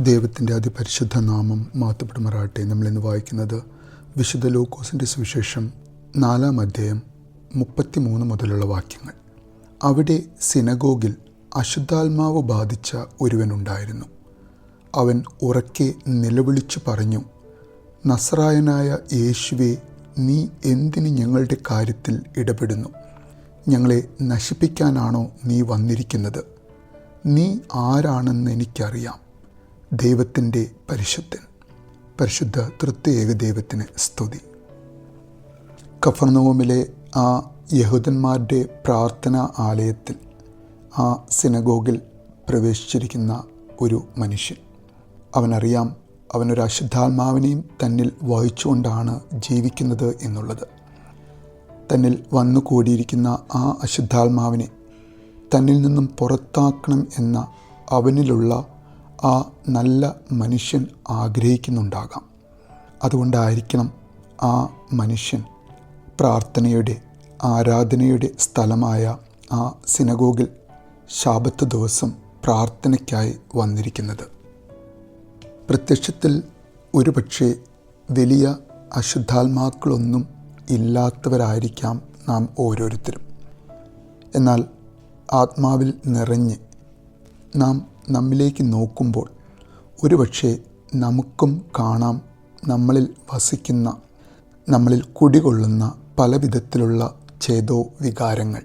ദൈവത്തിന്റെ അതിപരിശുദ്ധ നാമം മാത്തപ്പെടുമാറാട്ടെ നമ്മളിന്ന് വായിക്കുന്നത് വിശുദ്ധ ലൂക്കോസിന്റെ സുവിശേഷം നാലാം അധ്യായം മുപ്പത്തിമൂന്ന് മുതലുള്ള വാക്യങ്ങൾ. അവിടെ സിനഗോഗിൽ അശുദ്ധാത്മാവ് ബാധിച്ച ഒരുവനുണ്ടായിരുന്നു. അവൻ ഉറക്കെ നിലവിളിച്ചു പറഞ്ഞു നസ്രായനായ യേശുവെ നീ എന്തിന് ഞങ്ങളുടെ കാര്യത്തിൽ ഇടപെടുന്നു? ഞങ്ങളെ നശിപ്പിക്കാനാണോ നീ വന്നിരിക്കുന്നത്? നീ ആരാണെന്ന് എനിക്കറിയാം. ദൈവത്തിന്റെ പരിശുദ്ധൻ പരിശുദ്ധ തൃത്യേക ദൈവത്തിന് സ്തുതി. കഫർനോമിലെ ആ യഹൂദന്മാരുടെ പ്രാർത്ഥനാ ആലയത്തിൽ ആ സിനഗോഗിൽ പ്രവേശിച്ചിരിക്കുന്ന ഒരു മനുഷ്യൻ. അവനറിയാം അവനൊരു അശുദ്ധാത്മാവിനെയും തന്നിൽ വഹിച്ചുകൊണ്ടാണ് ജീവിക്കുന്നത് എന്നുള്ളത്. തന്നിൽ വന്നു കൂടിയിരിക്കുന്ന ആ അശുദ്ധാത്മാവിനെ തന്നിൽ നിന്നും പുറത്താക്കണം എന്ന അവനിലുള്ള ആ നല്ല മനുഷ്യൻ ആഗ്രഹിക്കുന്നുണ്ടാകാം. അതുകൊണ്ടായിരിക്കണം ആ മനുഷ്യൻ പ്രാർത്ഥനയുടെ ആരാധനയുടെ സ്ഥലമായ ആ സിനഗോഗിൽ ശാപത്ത് ദിവസം പ്രാർത്ഥനയ്ക്കായി വന്നിരിക്കുന്നത്. പ്രത്യക്ഷത്തിൽ ഒരുപക്ഷെ വലിയ അശുദ്ധാത്മാക്കളൊന്നും ഇല്ലാത്തവരായിരിക്കാം നാം ഓരോരുത്തരും. എന്നാൽ ആത്മാവിൽ നിറഞ്ഞ് നാം നമ്മിലേക്ക് നോക്കുമ്പോൾ ഒരുപക്ഷെ നമുക്കും കാണാം നമ്മളിൽ വസിക്കുന്ന നമ്മളിൽ കുടികൊള്ളുന്ന പല വിധത്തിലുള്ള ചേതോ വികാരങ്ങൾ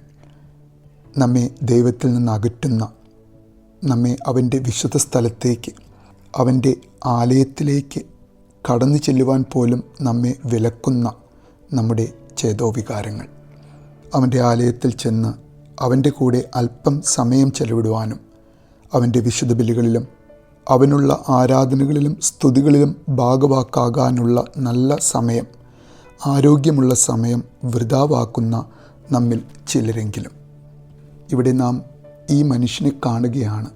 നമ്മെ ദൈവത്തിൽ നിന്ന് അകറ്റുന്ന നമ്മെ അവന്റെ വിശുദ്ധ സ്ഥലത്തേക്ക് അവന്റെ ആലയത്തിലേക്ക് കടന്നു ചെല്ലുവാൻ പോലും നമ്മെ വിലക്കുന്ന നമ്മുടെ ചേതോവികാരങ്ങൾ. അവന്റെ ആലയത്തിൽ ചെന്ന് അവന്റെ കൂടെ അല്പം സമയം ചെലവിടുവാനും അവന്റെ വിശുദ്ധ ബലികളിലും അവനുള്ള ആരാധനകളിലും സ്തുതികളിലും ഭാഗവാക്കാകാനുള്ള നല്ല സമയം ആരോഗ്യമുള്ള സമയം വൃതാവാക്കുന്ന നമ്മിൽ ചിലരെങ്കിലും. ഇവിടെ നാം ഈ മനുഷ്യനെ കാണുകയാണ്.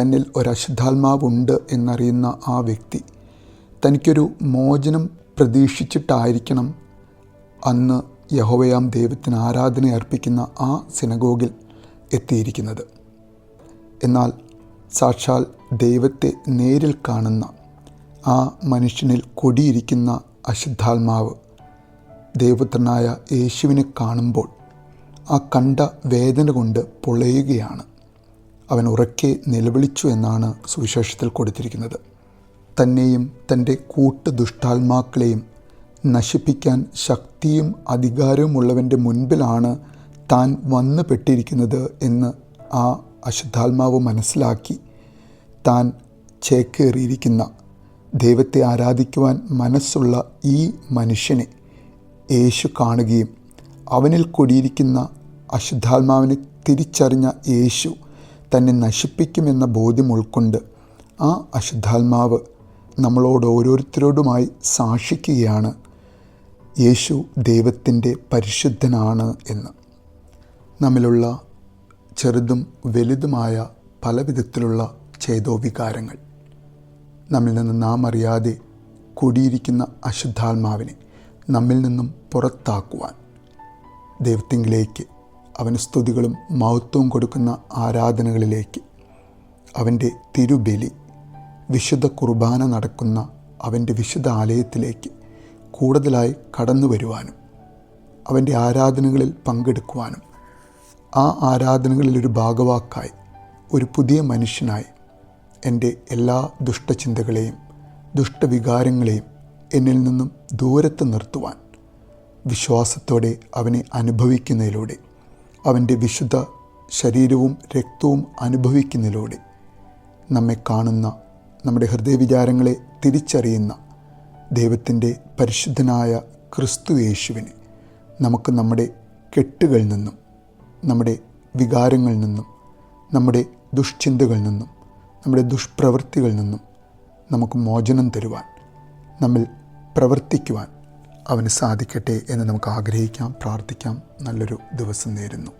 തന്നിൽ ഒരശുദ്ധാത്മാവുണ്ട് എന്നറിയുന്ന ആ വ്യക്തി തനിക്കൊരു മോചനം പ്രതീക്ഷിച്ചിട്ടായിരിക്കണം അന്ന് യഹോവയാം ദൈവത്തിന് ആരാധന അർപ്പിക്കുന്ന ആ സിനഗോഗിൽ എത്തിയിരിക്കുന്നത്. എന്നാൽ സാക്ഷാൽ ദൈവത്തെ നേരിൽ കാണുന്ന ആ മനുഷ്യനിൽ കൊടിയിരിക്കുന്ന അശുദ്ധാത്മാവ് ദൈവപുത്രനായ യേശുവിനെ കാണുമ്പോൾ ആ കണ്ട വേദന കൊണ്ട് പൊളയുകയാണ്. അവൻ ഉറക്കെ നിലവിളിച്ചു എന്നാണ് സുവിശേഷത്തിൽ കൊടുത്തിരിക്കുന്നത്. തന്നെയും തന്റെ കൂട്ട് ദുഷ്ടാത്മാക്കളെയും നശിപ്പിക്കാൻ ശക്തിയും അധികാരവുമുള്ളവന്റെ മുൻപിലാണ് താൻ വന്നു പെട്ടിരിക്കുന്നത് എന്ന് ആ അശുദ്ധാത്മാവ് മനസ്സിലാക്കി താൻ ചേക്കേറിയിരിക്കുന്ന ദൈവത്തെ ആരാധിക്കുവാൻ മനസ്സുള്ള ഈ മനുഷ്യനെ യേശു കാണുകയും അവനിൽ കൊടിയിരിക്കുന്ന അശുദ്ധാത്മാവിനെ തിരിച്ചറിഞ്ഞ യേശു തന്നെ നശിപ്പിക്കുമെന്ന ബോധ്യം ഉൾക്കൊണ്ട് ആ അശുദ്ധാത്മാവ് നമ്മളോട് ഓരോരുത്തരോടുമായി സാക്ഷിക്കുകയാണ്. യേശു ദൈവത്തിന്റെ പരിശുദ്ധനാണ് എന്ന്. നമ്മിലുള്ള ചെറുതും വലുതുമായ പല വിധത്തിലുള്ള ചേതോവികാരങ്ങൾ. നമ്മിൽ നിന്ന് നാം അറിയാതെ കൂടിയിരിക്കുന്ന അശുദ്ധാത്മാവിനെ നമ്മിൽ നിന്നും പുറത്താക്കുവാൻ ദൈവത്തിങ്കിലേക്ക് അവന് സ്തുതികളും മഹത്വവും കൊടുക്കുന്ന ആരാധനകളിലേക്ക് അവന്റെ തിരുബലി വിശുദ്ധ കുർബാന നടക്കുന്ന അവന്റെ വിശുദ്ധ ആലയത്തിലേക്ക് കൂടുതലായി കടന്നു വരുവാനും അവന്റെ ആരാധനകളിൽ പങ്കെടുക്കുവാനും ആ ആരാധനകളിൽ ഒരു ഭാഗവാക്കായി ഒരു പുതിയ മനുഷ്യനായി എന്റെ എല്ലാ ദുഷ്ടചിന്തകളെയും ദുഷ്ടവികാരങ്ങളെയും എന്നിൽ നിന്നും ദൂരത്ത് നിർത്തുവാൻ വിശ്വാസത്തോടെ അവനെ അനുഭവിക്കുന്നതിലൂടെ അവന്റെ വിശുദ്ധ ശരീരവും രക്തവും അനുഭവിക്കുന്നതിലൂടെ നമ്മെ കാണുന്ന നമ്മുടെ ഹൃദയവിചാരങ്ങളെ തിരിച്ചറിയുന്ന ദൈവത്തിന്റെ പരിശുദ്ധനായ ക്രിസ്തു യേശുവിനെ നമുക്ക് നമ്മുടെ കെട്ടുകളിൽ നിന്നും നമ്മുടെ വികാരങ്ങളിൽ നിന്നും നമ്മുടെ ദുഷ്ചിന്തകളിൽ നിന്നും നമ്മുടെ ദുഷ്പ്രവൃത്തികളിൽ നിന്നും നമുക്ക് മോചനം തരുവാൻ നമ്മൾ പ്രവർത്തിക്കുവാൻ അവന് സാധിക്കട്ടെ എന്ന് നമുക്ക് ആഗ്രഹിക്കാം പ്രാർത്ഥിക്കാം. നല്ലൊരു ദിവസം നേരുന്നു.